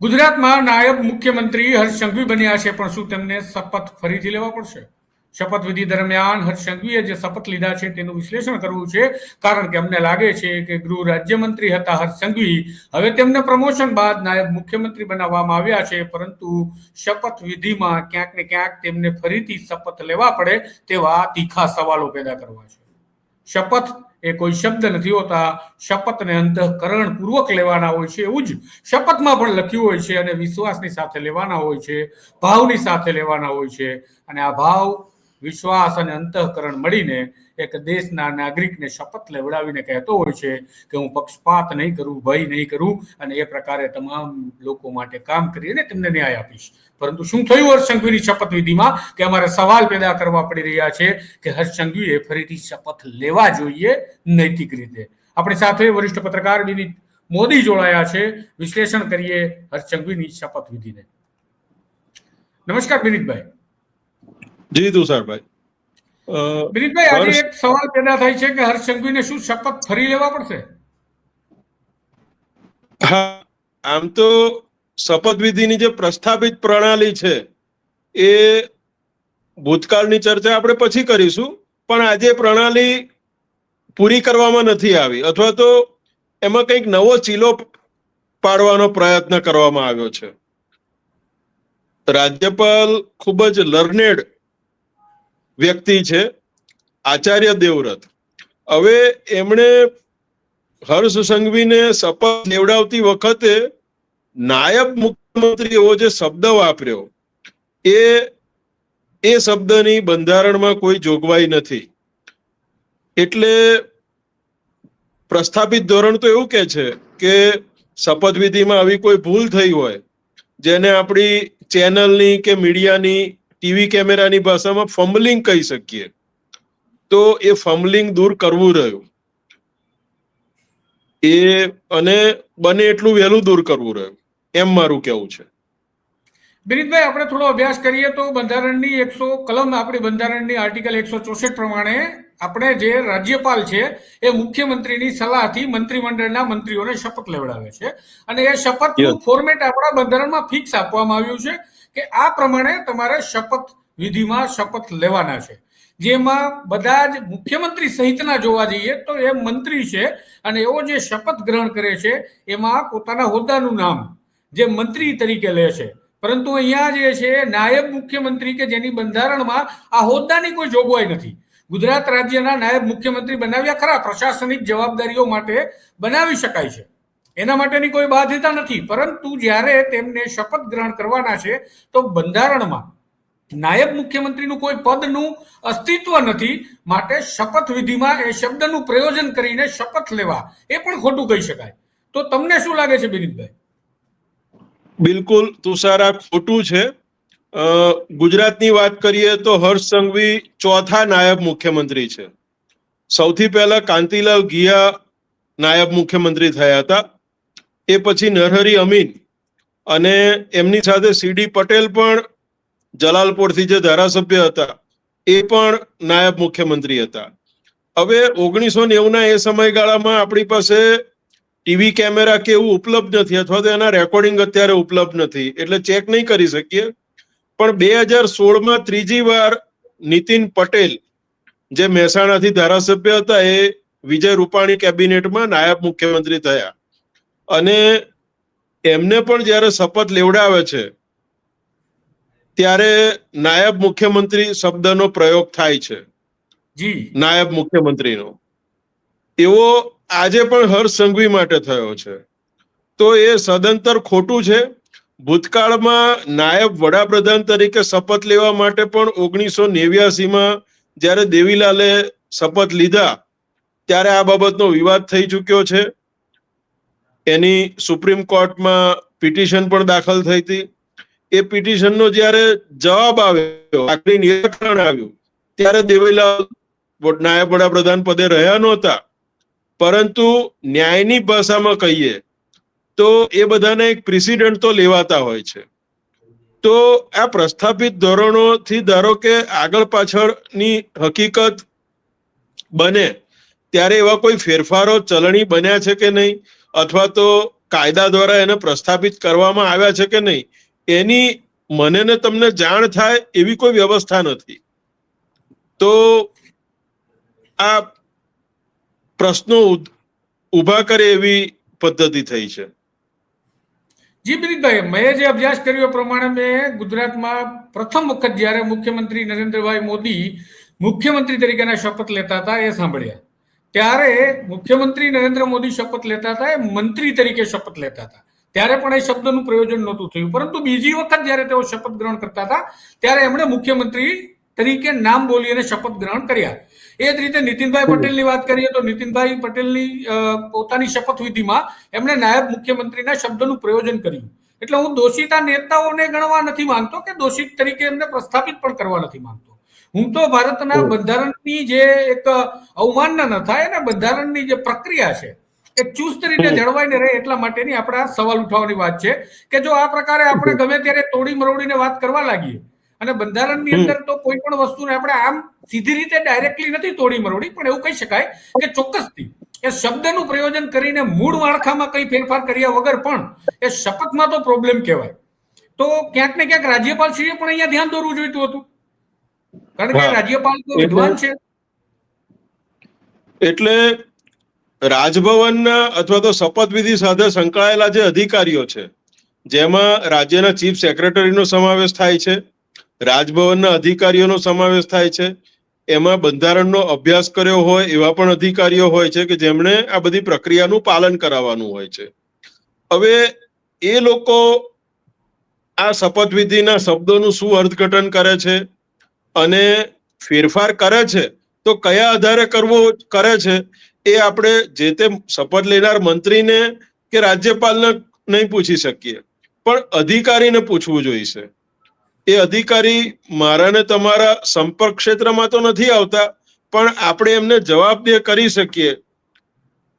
ગુજરાતમાં નાયબ મુખ્યમંત્રી હર્ષ સંઘવી બન્યા છે, પણ શું તેમને શપથ ફરીથી લેવા પડશે? શપથવિધિ દરમિયાન હર્ષ સંઘવીએ જે શપથ લીધા છે તેનું વિશ્લેષણ કરવું છે, કારણ કે અમને લાગે છે કે ગૃહ રાજ્યમંત્રી હતા હર્ષ સંઘવી. હવે તેમને પ્રમોશન બાદ નાયબ મુખ્યમંત્રી બનાવવામાં આવ્યા છે, પરંતુ શપથવિધિમાં ક્યાંક ને ક્યાંક તેમને ફરીથી શપથ લેવા પડે તેવા તીખા સવાલો પેદા કરવા છે. શપથ એ કોઈ શબ્દ નથી હોતા. શપથને અંતઃકરણ પૂર્વક લેવાના હોય છે એવું જ શપથમાં પણ લખ્યું હોય છે અને વિશ્વાસની સાથે લેવાના હોય છે, ભાવની સાથે લેવાના હોય છે. અને આ ભાવ વિશ્વાસ અને અંતઃકરણ મળીને એક દેશના નાગરિકને શપથ લેવડાવીને કહેતો હોય છે કે હું પક્ષપાત નહીં કરું, ભય નહીં કરું અને એ પ્રકારે તમામ લોકો માટે કામ કરીને તેમને ન્યાય આપીશ. પરંતુ શું થયું હર્ષસંઘવીની શપથવિધિમાં કે અમારે સવાલ પેદા કરવા પડી રહ્યા છે કે હર્ષસંઘવીએ ફરીથી શપથ લેવા જોઈએ નૈતિક રીતે. આપણી સાથે વરિષ્ઠ પત્રકાર વિનીત મોદી જોડાયા છે. વિશ્લેષણ કરીએ હર્ષસંઘવીની શપથવિધિને નમસ્કાર વિનીતભાઈ. જી તુષારભાઈ અ, વિનીતભાઈ આજે એક સવાલ પેદા થાય છે કે હર્ષ સંઘવીને શું શપથ ફરી લેવા પડશે? હા આમ તો શપથવિધિની જે પ્રસ્થાપિત પ્રણાલી છે એ ભૂતકાળની ચર્ચા આપણે પછી કરીશું પણ આજે પ્રણાલી પૂરી કરવામાં નથી આવી અથવા તો એમાં કંઈક નવો ચીલો પાડવાનો પ્રયત્ન કરવામાં આવ્યો છે. રાજ્યપાલ ખૂબ જ લર્નેડ વ્યક્તિ છે, આચાર્ય દેવવ્રત. હવે એમણે હર્ષ સંઘવીને શપથ લેવડાવતી વખતે નાયબ મુખ્યમંત્રી એવો જે શબ્દ વાપર્યો, એ એ શબ્દની બંધારણમાં કોઈ જોગવાઈ નથી. એટલે પ્રસ્થાપિત ધોરણ તો એવું કે છે કે શપથવિધિમાં આવી કોઈ ભૂલ થઈ હોય, જેને આપણી ચેનલની કે મીડિયાની ટીવી કેમેરાની ભાષામાં ફમ્બલિંગ કહી શકીએ. તો એ ફમ્બલિંગ દૂર કરવું રહ્યું. એ અને બને એટલું વહેલું દૂર કરવું રહ્યું. એમ મારું કેવું છે. વિનીતભાઈ આપણે થોડો અભ્યાસ કરીએ તો બંધારણની એકસો કલમ આપણી બંધારણની આર્ટિકલ એકસો ચોસઠ પ્રમાણે આપણે જે રાજ્યપાલ છે એ મુખ્યમંત્રીની સલાહથી મંત્રીમંડળના મંત્રીઓને શપથ લેવડાવે છે. અને એ શપથનું. ફોર્મેટ આપણા બંધારણમાં ફિક્સ આપવામાં આવ્યું છે. કે આ પ્રમાણે તમારે શપથ વિધિમાં શપથ લેવાના છે. જેમાં બધા જ મુખ્યમંત્રી સહિતના જોવા જઈએ તો એ મંત્રી છે અને એવો જે શપથ ગ્રહણ કરે છે, એમાં પોતાના હોદ્દાનું નામ જે મંત્રી તરીકે લે છે. પરંતુ અહીંયા જે છે, નાયબ મુખ્યમંત્રી કે જેની બંધારણમાં આ હોદ્દાની કોઈ જોગવાઈ નથી. ગુજરાત રાજ્યના નાયબ મુખ્યમંત્રી બનાવ્યા ખરા, પ્રશાસનિક જવાબદારીઓ માટે બનાવી શકાય છે. એના માટેની કોઈ બાધ્યતા નથી. પરંતુ જ્યારે તેમને શપથ ગ્રહણ કરવાના છે, તો બંધારણમાં નાયબ મુખ્યમંત્રીનું કોઈ પદનું અસ્તિત્વ નથી, માટે શપથ વિધિમાં એ શબ્દનું પ્રયોજન કરીને શપથ લેવા એ પણ ખોટું કહી શકાય. તો તમને શું લાગે છે, બિનિતભાઈ? બિલકુલ, તુષાર, ખોટું છે. ગુજરાતની વાત કરીએ તો હર્ષ સંઘવી ચોથા નાયબ મુખ્યમંત્રી છે. સૌથી પહેલા કાંતિલાલ ગિયા નાયબ મુખ્યમંત્રી થયા હતા. એ પછી નરહરી અમીન અને એમની સાથે સીડી પટેલ પણ જલાલપોરથી જે ધારાસભ્ય હતા, એ પણ નાયબ મુખ્યમંત્રી હતા. હવે ઓગણીસો નેવુંના એ સમયગાળામાં આપણી પાસે ટીવી કેમેરા કે એવું ઉપલબ્ધ નથી, અથવા તો એના રેકોર્ડિંગ અત્યારે ઉપલબ્ધ નથી, એટલે ચેક નહીં કરી શકીએ. પણ બે હજાર સોળમાં ત્રીજી વાર નીતિન પટેલ, જે મહેસાણાથી ધારાસભ્ય હતા, એ વિજય રૂપાણી કેબિનેટમાં નાયબ મુખ્યમંત્રી થયા. અને એમને પણ જ્યારે શપથ લેવડાવે છે ત્યારે નાયબ મુખ્યમંત્રી શબ્દનો પ્રયોગ થાય છે. જી. નાયબ મુખ્યમંત્રીનો. એવો આજે પણ હર્ષ સંઘવી માટે થયો છે. તો એ સદંતર ખોટું છે. ભૂતકાળમાં નાયબ વડાપ્રધાન તરીકે શપથ લેવા માટે પણ ઓગણીસો નેવ્યાસીમાં જ્યારે દેવીલાલે શપથ લીધા ત્યારે આ બાબતનો વિવાદ થઈ ચૂક્યો છે. એની સુપ્રીમ કોર્ટમાં પિટિશન પણ દાખલ થઈ હતી. એ પિટિશનનો જ્યારે જવાબ આવ્યો, આખરી નિરાકરણ આવ્યું, ત્યારે દેવીલાલ નાયબ વડાપ્રધાન પદે રહ્યા નહોતા. પરંતુ ન્યાયની ભાષામાં કહીએ, તો એ બધાને એક પ્રેસિડન્ટ તો લેવાતા હોય છે. તો આ પ્રસ્થાપિત ધોરણોથી ધારો કે આગળ પાછળની હકીકત બને, ત્યારે એવા કોઈ ફેરફારો, ચલણી બન્યા છે કે નહીં? અથવા તો કાયદા દ્વારા એને પ્રસ્થાપિત કરવામાં આવ્યા છે કે નહીં, એની મને ને તમને જાણ થાય એવી કોઈ વ્યવસ્થા નથી. તો આ પ્રશ્નો ઊભા કરે એવી પદ્ધતિ થઈ છે. જી બિરીકભાઈ મેં જે અભ્યાસ કર્યો પ્રમાણે મેં ગુજરાતમાં પ્રથમ વખત જ્યારે મુખ્યમંત્રી નરેન્દ્રભાઈ મોદી મુખ્યમંત્રી તરીકેના શપથ લેતા હતા એ સાંભળ્યા. ત્યારે મુખ્યમંત્રી નરેન્દ્ર મોદી શપથ લેતા હતા, એ મંત્રી તરીકે શપથ લેતા હતા. ત્યારે પણ એ શબ્દનું પ્રયોજન નહોતું થયું. પરંતુ બીજી વખત જ્યારે તેઓ શપથ ગ્રહણ કરતા હતા, ત્યારે એમણે મુખ્યમંત્રી તરીકે નામ બોલી અને શપથ ગ્રહણ કર્યા. એ જ રીતે નીતિનભાઈ પટેલની વાત કરીએ તો નીતિનભાઈ પટેલની પોતાની શપથવિધિમાં એમણે નાયબ મુખ્યમંત્રીના શબ્દનું પ્રયોજન કર્યું. એટલે હું દોષિતા નેતાઓને ગણવા નથી માંગતો કે દોષિત તરીકે એમને પ્રસ્થાપિત પણ કરવા નથી માંગતો. હું તો ભારતના. બંધારણની જે એક અવમાનના ન થાય અને બંધારણની જે પ્રક્રિયા છે એ ચુસ્ત રીતે. જળવાઈને રહે એટલા માટેની આપણે આ સવાલ ઉઠાવવાની વાત છે કે જો આ પ્રકારે આપણે ગમે ત્યારે તોડી મરોડીને વાત કરવા લાગીએ અને બંધારણની. અંદર તો કોઈ પણ વસ્તુને આપણે આમ સીધી રીતે ડાયરેક્ટલી નથી તોડી મરોડી પણ એવું કહી શકાય કે ચોક્કસથી એ શબ્દનું પ્રયોજન કરીને મૂળ માળખામાં કઈ ફેરફાર કર્યા વગર પણ એ શપથમાં તો પ્રોબ્લેમ કહેવાય તો ક્યાંક ને ક્યાંક રાજ્યપાલશ્રીએ પણ અહીંયા ધ્યાન દોરવું જોઈતું હતું કારણ કે રાજ્યપાલ તો વિદ્વાન છે? એટલે રાજભવનના અથવા તો શપથવિધિ સાથે સંકળાયેલા જે અધિકારીઓ છે જેમાં રાજ્યના ચીફ સેક્રેટરીનો સમાવેશ થાય છે રાજભવનના અધિકારીઓનો સમાવેશ થાય છે એમાં બંધારણનો અભ્યાસ કર્યો હોય એવા પણ અધિકારીઓ હોય છે કે જેમણે આ બધી પ્રક્રિયાનું પાલન કરાવવાનું હોય છે. હવે એ લોકો આ શપથવિધિના શબ્દોનું શું અર્થઘટન કરે છે? અને ફેરફાર કરે છે, તો કયા આધારે કરવો કરે છે, એ આપણે જે તે શપથ લેનાર મંત્રીને કે રાજ્યપાલને નહીં પૂછી શકીએ. પણ અધિકારીને પૂછવું જોઈશે. એ અધિકારી મારા ને તમારા સંપર્ક ક્ષેત્રમાં તો નથી આવતા, પણ આપણે એમને જવાબદેહ કરી શકીએ.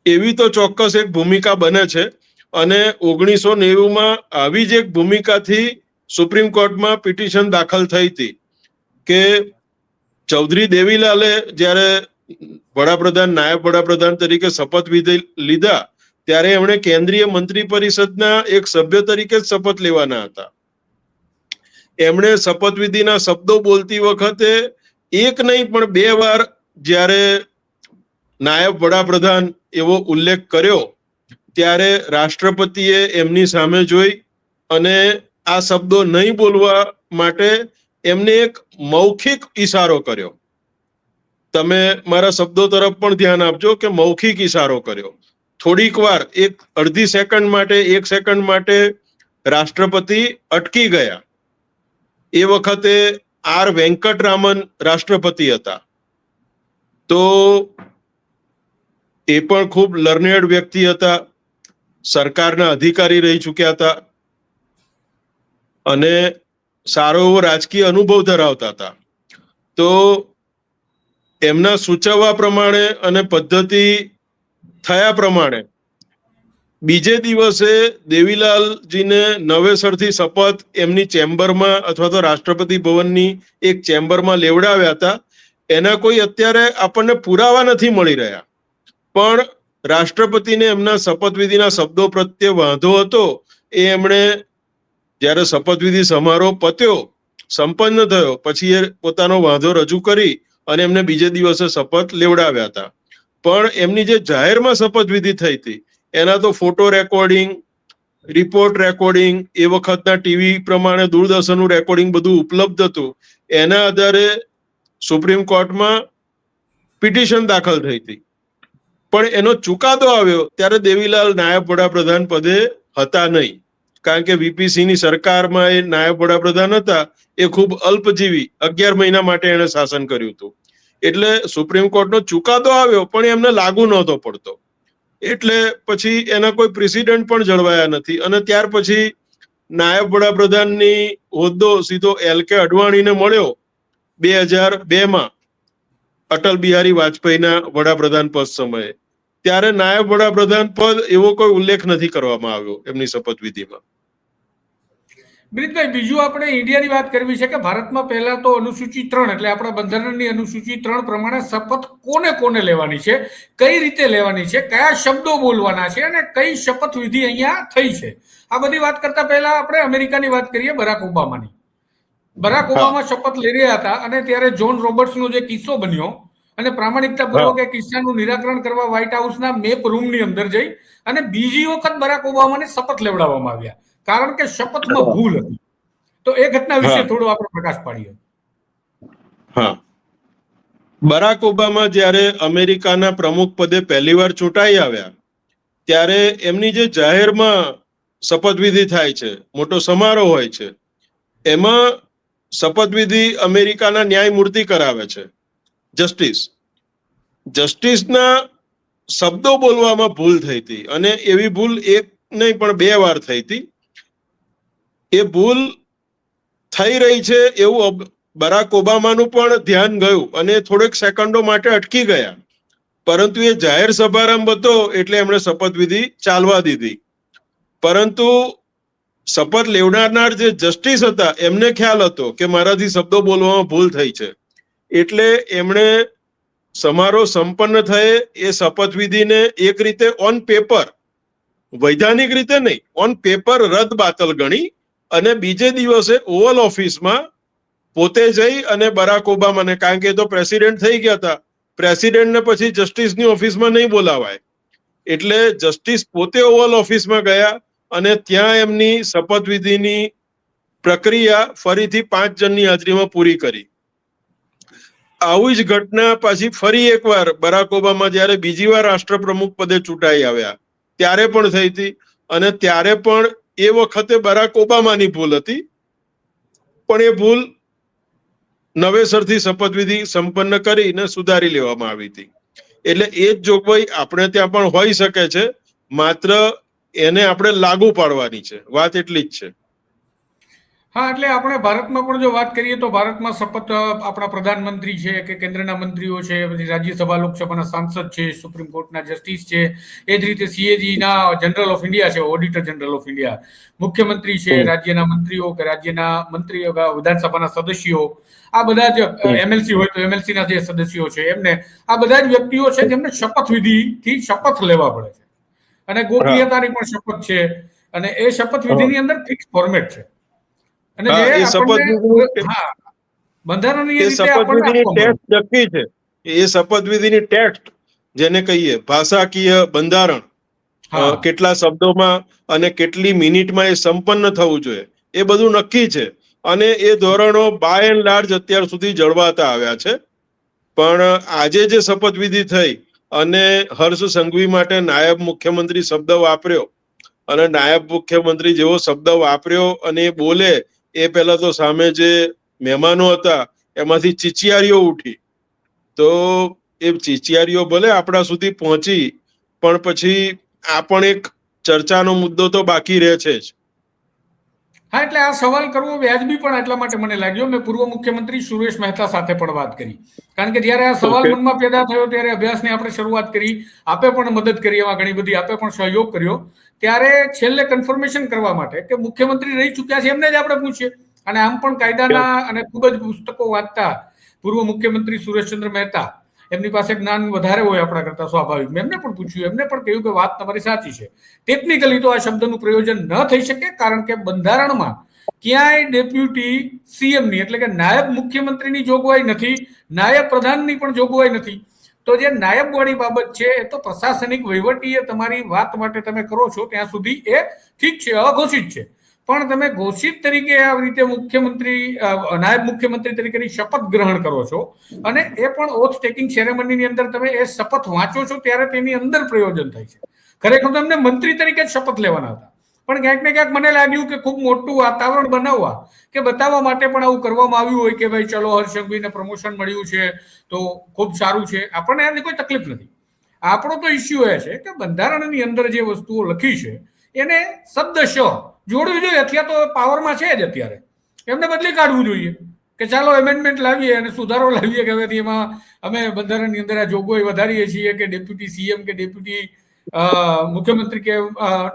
એવી તો ચોક્કસ એક ભૂમિકા બને છે અને ઓગણીસો નેવુંમાં આવી જ એક ભૂમિકાથી સુપ્રીમ કોર્ટમાં પિટિશન દાખલ થઈ હતી. કે ચૌધરી દેવીલાલે જ્યારે વડાપ્રધાન, નાયબ વડાપ્રધાન તરીકે શપથવિધિ લીધા ત્યારે એમણે કેન્દ્રીય મંત્રી પરિષદના એક સભ્ય તરીકે શપથ લેવાના હતા. એમણે શપથવિધિના શબ્દો બોલતી વખતે એક નહીં, પણ બે વાર જ્યારે નાયબ વડાપ્રધાન એવો ઉલ્લેખ કર્યો, ત્યારે રાષ્ટ્રપતિએ એમની સામે જોઈ અને આ શબ્દો નહીં બોલવા માટે એમને એક મૌખિક ઈશારો કર્યો. તમે મારા શબ્દો તરફ પણ ધ્યાન આપજો કે મૌખિક ઈશારો કર્યો. થોડીક વાર, એક અડધી સેકન્ડ માટે, એક સેકન્ડ માટે રાષ્ટ્રપતિ અટકી ગયા. એ વખતે આર વેંકટરામન રાષ્ટ્રપતિ હતા. તો એ પણ ખૂબ લર્નેડ વ્યક્તિ હતા. સરકારના અધિકારી રહી ચૂક્યા હતા. અને સારો એવો રાજકીય અનુભવ ધરાવતા હતા. તો એમના સૂચવવા પ્રમાણે અને પદ્ધતિ થયા પ્રમાણે બીજે દિવસે દેવીલાલજીને નવેસરથી શપથ એમની ચેમ્બરમાં અથવા તો રાષ્ટ્રપતિ ભવનની એક ચેમ્બરમાં લેવડાવ્યા હતા. એના કોઈ અત્યારે આપણને પુરાવા નથી મળી રહ્યા. પણ રાષ્ટ્રપતિને એમના શપથવિધિના શબ્દો પ્રત્યે વાંધો હતો એ એમણે જ્યારે શપથવિધિ સમારોહ પત્યો, સંપન્ન થયો. પછી એ પોતાનો વાંધો રજૂ કરી અને એમને બીજે દિવસે શપથ લેવડાવ્યા હતા. પણ એમની જે જાહેરમાં શપથવિધિ થઈ હતી, એના તો ફોટો રેકોર્ડિંગ, રિપોર્ટ રેકોર્ડિંગ, એ વખતના ટીવી પ્રમાણે દૂરદર્શનનું રેકોર્ડિંગ બધું ઉપલબ્ધ હતું. એના આધારે સુપ્રીમ કોર્ટમાં પિટિશન દાખલ થઈ હતી. પણ એનો ચુકાદો આવ્યો ત્યારે દેવીલાલ નાયબ વડાપ્રધાન પદે હતા નહીં. કારણ કે વીપીસી ની સરકારમાં એ નાયબ વડાપ્રધાન હતા, એ ખૂબ અલ્પજીવી, અગિયાર મહિના માટે એણે શાસન કર્યું હતું. એટલે સુપ્રીમ કોર્ટનો ચુકાદો આવ્યો, પણ એમને લાગુ નહોતો પડતો. એટલે પછી એના કોઈ પ્રેસિડેન્ટ પણ જળવાયા નથી. અને ત્યાર પછી નાયબ વડાપ્રધાનની હોદ્દો સીધો એલ કે અડવાણીને મળ્યો. બે હજાર બે માં અટલ બિહારી વાજપેયીના વડાપ્રધાન પદ સમયે. ત્યારે નાયબ વડાપ્રધાન પદ એવો કોઈ ઉલ્લેખ નથી કરવામાં આવ્યો એમની શપથવિધિમાં. વિનીતભાઈ બીજું આપણે ઇન્ડિયાની વાત કરવી છે કે ભારતમાં પહેલા તો અનુસૂચિ ત્રણ એટલે આપણા બંધારણની અનુસૂચિ ત્રણ પ્રમાણે શપથ કોને કોને લેવાની છે કઈ રીતે લેવાની છે કયા શબ્દો બોલવાના છે અને કઈ શપથ વિધિ અહીંયા થઈ છે. આ બધી વાત કરતા પહેલા આપણે અમેરિકાની વાત કરીએ બરાક ઓબામાની. બરાક ઓબામા શપથ લઈ રહ્યા હતા અને ત્યારે જોન રોબર્ટ્સનો જે કિસ્સો બન્યો અને પ્રામાણિકતા પૂર્વક એ કિસ્સાનું નિરાકરણ કરવા વ્હાઇટ હાઉસના મેપ રૂમની અંદર જઈ અને બીજી વખત બરાક ઓબામાને શપથ લેવડાવવામાં આવ્યા. કારણ કે શપથમાં ભૂલ હતી. તો એ ઘટના વિશે થોડું આપણે પ્રકાશ પાડીએ. હા. બરાક ઓબામા જ્યારે અમેરિકાના પ્રમુખ પદે પહેલીવાર ચૂંટાઈ આવ્યા ત્યારે એમની જે જાહેરમાં શપથવિધિ થાય છે મોટો સમારોહ હોય છે એમાં શપથવિધિ અમેરિકાના ન્યાયમૂર્તિ કરાવે છે જસ્ટિસ. જસ્ટિસના શબ્દો બોલવામાં ભૂલ થઈ હતી અને એવી ભૂલ એક નહીં પણ બે વાર થઈ હતી. એ ભૂલ થઈ રહી છે એવું બરાક ઓબામાનું પણ ધ્યાન ગયું અને થોડેક સેકન્ડો માટે અટકી ગયા. પરંતુ એ જાહેર સભારંભ હતો એટલે એમણે શપથવિધિ ચાલવા દીધી. પરંતુ શપથ લેવડારનાર જે જસ્ટિસ હતા, એમને ખ્યાલ હતો કે મારાથી શબ્દો બોલવામાં ભૂલ થઈ છે. એટલે એમણે સમારોહ સંપન્ન થયે, એ શપથવિધિને એક રીતે ઓન પેપર વૈધાનિક રીતે નહીં ઓન પેપર રદ બાતલ ગણી અને બીજે દિવસે ઓવલ ઓફિસમાં પોતે જઈ અને બરાક ઓબામાને કારણ કે તો પ્રેસિડેન્ટ થઈ ગયા હતા, પ્રેસિડેન્ટને પછી જસ્ટિસની ઓફિસમાં નહીં બોલાવાય. એટલે જસ્ટિસ પોતે ઓવલ ઓફિસમાં ગયા અને ત્યાં એમની શપથવિધિની પ્રક્રિયા ફરીથી પાંચ જણની હાજરીમાં પૂરી કરી. આવી જ ઘટના પાછી ફરી એકવાર બરાક ઓબામા જ્યારે બીજી વાર રાષ્ટ્રપ્રમુખ પદે ચૂંટાઈ આવ્યા, ત્યારે પણ થઈ હતી અને ત્યારે પણ એ વખતે બરાક ઓબામાની ભૂલ હતી. પણ એ ભૂલ નવેસરથી શપથવિધિ સંપન્ન કરીને સુધારી લેવામાં આવી હતી. એટલે એ જ જોગવાઈ આપણે ત્યાં પણ હોઈ શકે છે. માત્ર એને આપણે લાગુ પાડવાની છે. વાત એટલી જ છે. હા એટલે આપણે ભારતમાં પણ જો વાત કરીએ તો ભારતમાં શપથ આપણા પ્રધાનમંત્રી છે કે કેન્દ્રના મંત્રીઓ છે પછી રાજ્યસભા લોકસભાના સાંસદ છે સુપ્રીમ કોર્ટના જસ્ટિસ છે એ જ રીતે સીએજીના જનરલ ઓફ ઇન્ડિયા છે ઓડિટર જનરલ ઓફ ઇન્ડિયા. મુખ્યમંત્રી છે રાજ્યના મંત્રીઓ કે રાજ્યના મંત્રીઓ વિધાનસભાના સદસ્યો આ બધા જ એમએલસી હોય તો એમએલસીના જે સદસ્યો છે એમને આ બધા જ વ્યક્તિઓ છે જેમને શપથ વિધિથી શપથ લેવા પડે છે. અને ગોપનીયતાની પણ શપથ છે અને એ શપથ વિધિની અંદર ફિક્સ ફોર્મેટ છે. અને જે શપથવિધિની- હા બંધારણીય રીતે શપથવિધિની ટેક્સ્ટ નક્કી છે. એ શપથવિધિની ટેક્સ્ટ જેને કહીએ ભાષાકીય બંધારણ કેટલા શબ્દોમાં અને કેટલી મિનિટમાં એ સંપન્ન થવું જોઈએ એ બધું નક્કી છે. અને એ ધોરણો બાય એન્ડ લાર્જ અત્યાર સુધી જળવાતા આવ્યા છે. પણ આજે જે શપથવિધિ થઈ અને હર્ષ સંઘવી માટે નાયબ મુખ્યમંત્રી શબ્દ વાપર્યો અને નાયબ મુખ્યમંત્રી જેવો શબ્દ વાપર્યો અને એ બોલે એ પહેલા તો સામે જે મહેમાનો હતા, એમાંથી ચીચિયારીઓ ઉઠી. તો એ ચીચિયારીઓ ભલે આપણા સુધી પહોંચી, પણ પછી આ પણ એક ચર્ચાનો મુદ્દો તો બાકી રહે છે જ. હા એટલે આ સવાલ કરવો વ્યાજબી પણ એટલા માટે મને લાગ્યો. મેં પૂર્વ મુખ્યમંત્રી સુરેશ મહેતા સાથે પણ વાત કરી. કારણ કે જ્યારે આ સવાલ મનમાં પેદા થયો ત્યારે અભ્યાસની આપણે શરૂઆત કરી. આપે પણ મદદ કરી એમાં ઘણી બધી આપે પણ સહયોગ કર્યો. ત્યારે છેલ્લે કન્ફર્મેશન કરવા માટે કે મુખ્યમંત્રી રહી ચૂક્યા છે એમને જ આપણે પૂછીએ. અને આમ પણ કાયદાના અને ખૂબ જ પુસ્તકો વાંચતા પૂર્વ મુખ્યમંત્રી સુરેશચંદ્ર મહેતા એમની પાસે જ્ઞાન વધારે હોય આપણા કરતા સ્વાભાવિક. મેં એમને પણ પૂછ્યું, એમને પણ કહ્યું કે વાત તમારી સાચી છે. ટેકનિકલી તો આ શબ્દનું પ્રયોજન ન થઈ શકે કારણ કે બંધારણમાં ક્યાંય ડેપ્યુટી સીએમની એટલે કે નાયબ મુખ્યમંત્રીની જોગવાઈ નથી, નાયબ પ્રધાનની પણ જોગવાઈ નથી. તો જે નાયબ વાળી બાબત છે એ તો પ્રશાસનિક વહીવટીએ તમારી વાત માટે તમે કરો છો, ત્યાં સુધી એ ઠીક છે, અઘોષિત છે. પણ તમે ઘોષિત તરીકે આવી રીતે મુખ્યમંત્રી નાયબ મુખ્યમંત્રી તરીકેની શપથ ગ્રહણ કરો છો અને એ પણ ઓથ ટેકિંગ સેરેમનીની અંદર તમે એ શપથ વાંચો છો ત્યારે તેની અંદર પ્રયોજન થાય છે. ખરેખર તો એમને મંત્રી તરીકે જ શપથ લેવાના હતા. પણ ક્યાંક ને ક્યાંક મને લાગ્યું કે ખૂબ મોટું વાતાવરણ બનાવવા કે બતાવવા માટે પણ આવું કરવામાં આવ્યું હોય કે ભાઈ ચલો હર્ષકભાઈને પ્રમોશન મળ્યું છે તો ખૂબ સારું છે. આપણને એની કોઈ તકલીફ નથી. આપણો તો ઇસ્યુ એ છે કે બંધારણની અંદર જે વસ્તુઓ લખી છે એને શબ્દશ જોડવું જોઈએ અત્યારે તો પાવરમાં છે જ અત્યારે. એમને બદલી કાઢવું જોઈએ કે ચાલો એમેન્ડમેન્ટ લાવીએ અને સુધારો લાવીએ કે હવેથી એમાં અમે બંધારણની અંદર આ જોગવાઈ વધારીએ છીએ કે ડેપ્યુટી સીએમ કે ડેપ્યુટી મુખ્યમંત્રી કે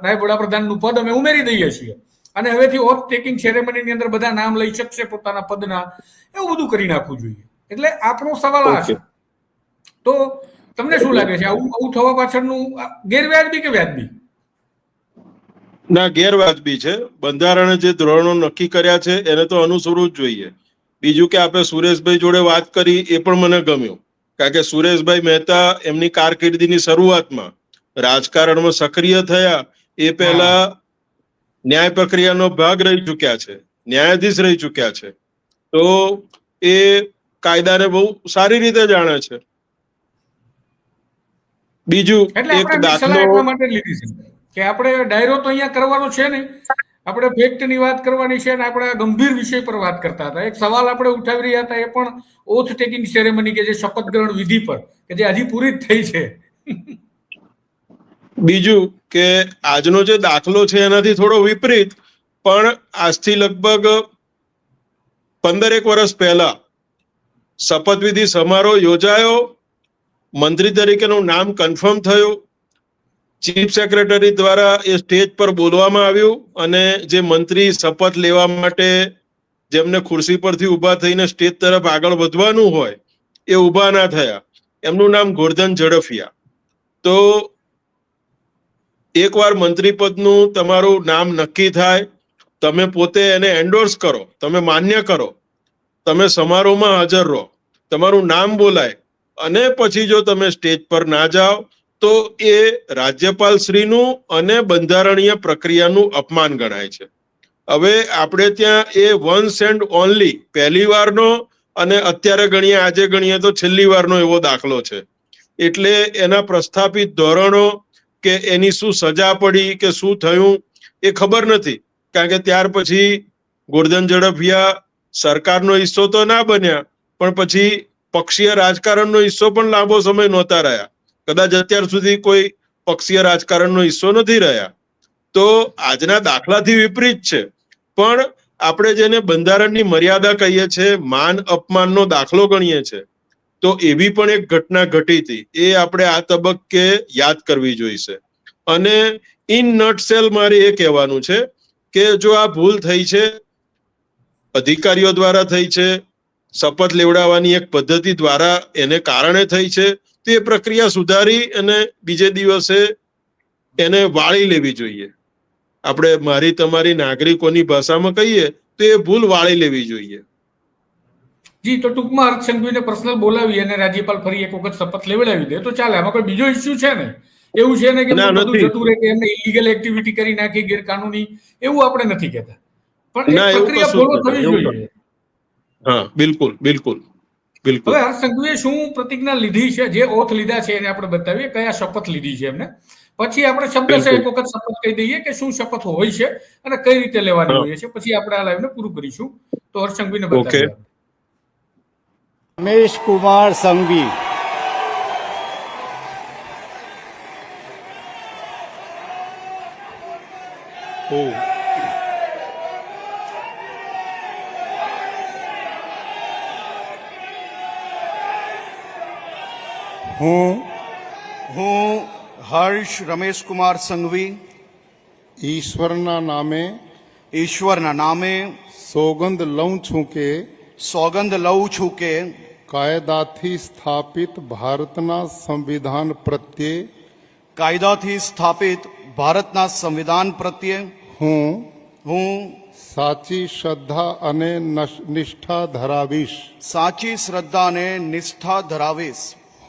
નાયબ વડાપ્રધાનનું પદ અમે ઉમેરી દઈએ છીએ. અને હવેથી ઓથ ટેકિંગ સેરેમનીની અંદર બધા નામ લઈ શકશે પોતાના પદના. એવું બધું કરી નાખવું જોઈએ. એટલે આપણો સવાલ આ છે. તો તમને શું લાગે છે? આવું આવું થવા પાછળનું ગેરવ્યાજબી કે વ્યાજબી? ના ગેરવાજબી છે. બંધારણે જે ધોરણો નક્કી કર્યા છે એને તો અનુસરવું જ જોઈએ. બીજું કે આપણે સુરેશભાઈ જોડે વાત કરી એ પણ મને ગમ્યું. કારણ કે સુરેશભાઈ મહેતા એમની કારકિર્દીની શરૂઆતમાં રાજકારણમાં સક્રિય થયા એ પહેલા ન્યાય પ્રક્રિયાનો ભાગ રહી ચૂક્યા છે ન્યાયાધીશ રહી ચૂક્યા છે. તો એ કાયદાને બહુ સારી રીતે જાણે છે. બીજું એક દાખલો કે આપણે ડાયરો તો અહીંયા કરવાનો છે નહીં. આપણે ફેક્ટની વાત કરવાની છે અને આપણે આ ગંભીર વિષય પર વાત કરતા હતા. એક સવાલ આપણે ઉઠાવી રહ્યા હતા એ પણ ઓથ ટેકિંગ સેરેમની કે જે શપથ ગ્રહણ વિધિ પર, કે જે હજી પૂરી જ થઈ છે. બીજું કે આજનો જે દાખલો છે એનાથી થોડો વિપરીત, પણ આજથી લગભગ પંદરેક વર્ષ પહેલા શપથવિધિ સમારોહ યોજાયો. મંત્રી તરીકેનું નામ કન્ફર્મ થયું. ચીફ સેક્રેટરી દ્વારા એ સ્ટેજ પર બોલવામાં આવ્યું અને જે મંત્રી શપથ લેવા માટે જેમને ખુરશી પરથી ઊભા થઈને સ્ટેજ તરફ આગળ વધવાનું હોય, એ ઊભા ના થયા. એમનું નામ ગોરધન ઝડફિયા. તો એકવાર મંત્રી પદનું તમારું નામ નક્કી થાય, તમે પોતે એને એન્ડોર્સ કરો, તમે માન્ય કરો, તમે સમારોહમાં હાજર રહો, તમારું નામ બોલાય અને પછી જો તમે સ્ટેજ પર ના જાઓ તો એ રાજ્યપાલ શ્રીનું અને બંધારણીય પ્રક્રિયાનું અપમાન ગણાય છે. હવે આપણે ત્યાં એ વન્સ એન્ડ ઓનલી પહેલી વારનો અને અત્યારે ગણીએ, આજે ગણીએ તો છેલ્લી વારનો એવો દાખલો છે. એટલે એના પ્રસ્થાપિત ધોરણો કે એની શું સજા પડી કે શું થયું એ ખબર નથી. કારણ કે ત્યાર પછી ગોરધન ઝડફિયા સરકારનો હિસ્સો તો ના બન્યા, પણ પછી પક્ષીય રાજકારણનો હિસ્સો પણ લાંબો સમય નહોતા રહ્યા. કદાચ અત્યાર સુધી કોઈ પક્ષીય રાજકારણનો હિસ્સો નથી રહ્યા. તો આજના દાખલાથી વિપરીત છે. પણ આપણે જેને બંધારણની મર્યાદા કહીએ છીએ માન અપમાનનો દાખલો ગણીએ છીએ તો એવી પણ એક ઘટના ઘટી હતી. એ આપણે આ તબક્કે યાદ કરવી જોઈશે. અને ઇન નટસેલ મારે એ કહેવાનું છે કે જો આ ભૂલ થઈ છે, અધિકારીઓ દ્વારા થઈ છે, શપથ લેવડાવવાની એક પદ્ધતિ દ્વારા એને કારણે થઈ છે તો એ પ્રક્રિયા સુધારી અને બીજે દિવસે એને વાળી લેવી જોઈએ. આપણે મારી તમારી નાગરિકોની ભાષામાં કહીએ તો એ ભૂલ વાળી લેવી જોઈએ. જી તો ટૂંકમાં હર્ષ સંઘવીને પર્સનલ બોલાવી અને રાજ્યપાલ ફરી એક વખત શપથ લેવડાવી દે. તો ચાલે આમાં કોઈ બીજો ઇસ્યુ છે ને? એવું છે ને કે બધું જતું રહે કે એમને ઇલીગલ એક્ટિવિટી કરી નાખી ગેરકાનૂની એવું આપણે નથી કહેતા. પણ પ્રક્રિયા ફોલો થવી જોઈએ. હા બિલકુલ બિલકુલ. બિલકુલ. હવે હર્ષ શું પ્રતિજ્ઞા લીધી છે? જે ઓથ લીધા છે એને આપણે બતાવીએ. કયા શપથ લીધી છે એમને? પછી આપણે શબ્દ એક વખત શપથ કહી દઈએ કે શું શપથ હોય છે અને કઈ રીતે લેવાની હોય છે. પછી આપણે આ લાઈવને પૂરું કરીશું. તો હર્ષંઘવીને સંઘવીને રમેશ કુમાર સંઘવી. Oh. હું હું હર્ષ રમેશકુમાર સંઘવી ઈશ્વરના નામે ઈશ્વરના નામે સોગંદ લઉં છું કે સોગંદ લઉં છું કે કાયદાથી સ્થાપિત ભારતના સંવિધાન પ્રત્યે કાયદાથી સ્થાપિત ભારતના સંવિધાન પ્રત્યે હું હું સાચી શ્રદ્ધા અને નશ- નિષ્ઠા ધરાવીશ સાચી શ્રદ્ધા અને નિષ્ઠા ધરાવીશ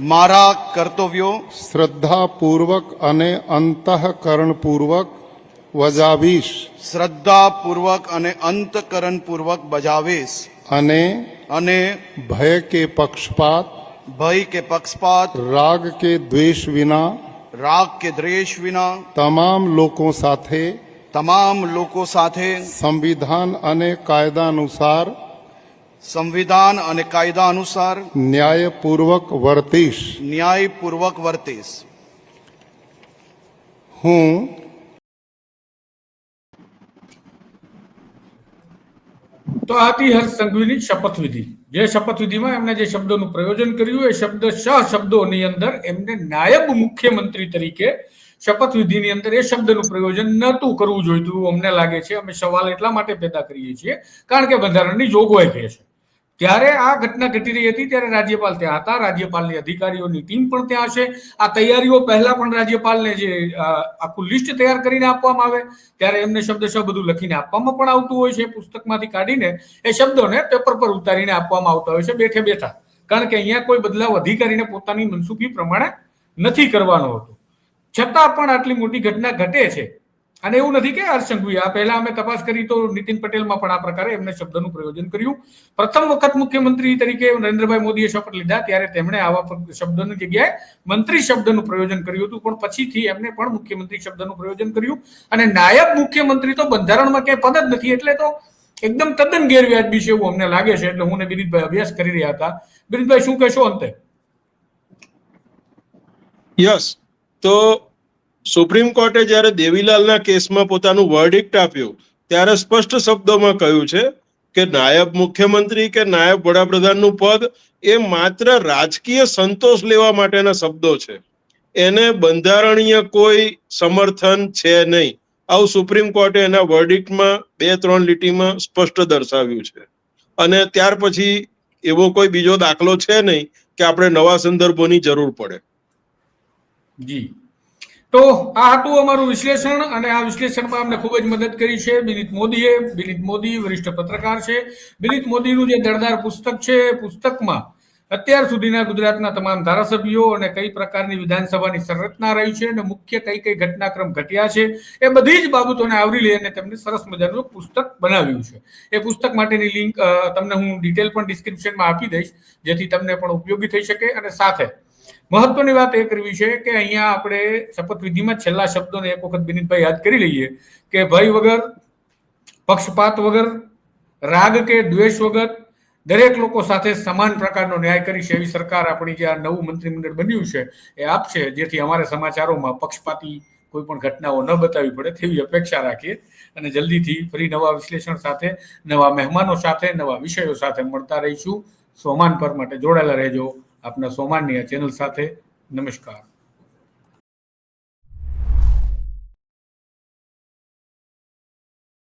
મારા કર્તવ્યો શ્રદ્ધાપૂર્વક અને અંતઃકરણપૂર્વક વજાવીશ. શ્રદ્ધાપૂર્વક અને અંતકરણપૂર્વક બજાવીશ. અને અને ભય કે પક્ષપાત ભય કે પક્ષપાત રાગ કે દ્વેષ વિના રાગ કે દ્વેષ વિના તમામ લોકો સાથે તમામ લોકો સાથે સંવિધાન અને કાયદા અનુસાર સંવિધાન અને કાયદા અનુસાર ન્યાયપૂર્વક વર્તીશ. ન્યાયપૂર્વક વર્તીશ. હું તો આ હતી હર્ષ સંઘવીની શપથવિધિ. જે શપથવિધિમાં એમને જે શબ્દોનું પ્રયોજન કર્યું એ શબ્દ શ શબ્દોની અંદર એમને નાયબ મુખ્યમંત્રી તરીકે શપથવિધિની અંદર એ શબ્દનું પ્રયોજન નહોતું કરવું જોઈતું. અમને લાગે છે અમે સવાલ એટલા માટે પેદા કરીએ છીએ કારણ કે બંધારણની જોગવાઈ કહે છે. ત્યારે આ ઘટના ઘટી રહી હતી ત્યારે રાજ્યપાલ ત્યાં હતા. રાજ્યપાલની અધિકારીઓની ટીમ પણ ત્યાં હશે આ તૈયારીઓ પહેલા પણ રાજ્યપાલને જે આખું લિસ્ટ તૈયાર કરીને આપવામાં આવે, ત્યારે એમને શબ્દશઃ બધું લખીને આપવામાં પણ આવતું હોય છે. પુસ્તકમાંથી કાઢીને એ શબ્દોને પેપર પર ઉતારીને આપવામાં આવતા હોય છે બેઠે બેઠા. કારણ કે અહીંયા કોઈ બદલાવ અધિકારીને પોતાની મનસુખી પ્રમાણે નથી કરવાનો હતો. છતાં પણ આટલી મોટી ઘટના ઘટે છે. અને એવું નથી કે હર્ષ સંઘવી આ પહેલા અમે તપાસ કરી તો નીતિન પટેલમાં પણ આ પ્રકારે એમને શબ્દનું પ્રયોજન કર્યું. પ્રથમ વખત મુખ્યમંત્રી તરીકે નરેન્દ્રભાઈ મોદીએ શપથ લીધા, ત્યારે તેમણે આવા શબ્દની જગ્યાએ મંત્રી શબ્દનું પ્રયોજન કર્યું હતું. પણ પછીથી એમને પણ મુખ્યમંત્રી શબ્દનું પ્રયોજન કર્યું. અને નાયબ મુખ્યમંત્રી તો બંધારણમાં ક્યાંય પદ જ નથી, એટલે તો એકદમ તદ્દન ગેરવ્યાજબી છે એવું અમને લાગે છે. એટલે હું ને બિરીતભાઈ અભ્યાસ કરી રહ્યા હતા. બિરીતભાઈ શું કહેશો અંતે? યસ. તો સુપ્રીમ કોર્ટે જ્યારે દેવીલાલના કેસમાં પોતાનું વર્ડિક્ટ આપ્યું, ત્યારે સ્પષ્ટ શબ્દોમાં કહ્યું છે કે નાયબ મુખ્યમંત્રી કે નાયબ વડાપ્રધાનનું પદ એ માત્ર રાજકીય સંતોષ લેવા માટેના શબ્દો છે. એને બંધારણીય કોઈ સમર્થન છે નહીં. આવું સુપ્રીમ કોર્ટે એના વર્ડિક્ટમાં બે ત્રણ લીટીમાં સ્પષ્ટ દર્શાવ્યું છે. અને ત્યાર પછી એવો કોઈ બીજો દાખલો છે નહીં કે આપણે નવા સંદર્ભોની જરૂર પડે. જી. તો આ હતું અમારું વિશ્લેષણ અને આ વિશ્લેષણમાં અમને ખૂબ જ મદદ કરી છે બિનિત મોદીએ. બિનિત મોદી વરિષ્ઠ પત્રકાર છે. બિનિત મોદીનું જે દળદાર પુસ્તક છે, પુસ્તકમાં અત્યાર સુધીના ગુજરાતના તમામ ધારાસભ્યો અને કઈ પ્રકારની વિધાનસભાની સંરચના રહી છે અને મુખ્ય કઈ કઈ ઘટનાક્રમ ઘટ્યા છે, એ બધી જ બાબતોને આવરી લઈને તેમને સરસ મજાનું પુસ્તક બનાવ્યું છે. એ પુસ્તક માટેની લિંક તમને હું ડિટેલ પણ ડિસ્ક્રિપ્શનમાં આપી દઈશ, જેથી તમને પણ ઉપયોગી થઈ શકે અને સાથે મહત્વની વાત એ કરવી છે કે અહીંયા આપણે શપથવિધિમાં છેલ્લા શબ્દોને એક વખત વિનીતભાઈ યાદ કરી લઈએ કે ભય વગર, પક્ષપાત વગર, રાગ કે દ્વેષ વગર દરેક લોકો સાથે સમાન પ્રકારનો ન્યાય કરી છે એવી સરકાર આપણી જે આ નવું મંત્રીમંડળ બન્યું છે એ આપશે, જેથી અમારે સમાચારોમાં પક્ષપાતી કોઈ પણ ઘટનાઓ ન બતાવી પડે તેવી અપેક્ષા રાખીએ અને જલ્દીથી ફરી નવા વિશ્લેષણ સાથે, નવા મહેમાનો સાથે, નવા વિષયો સાથે મળતા રહીશું. સોમાન પર માટે જોડાયેલા રહેજો. આપના સોમાનની ચેનલ સાથે નમસ્કાર.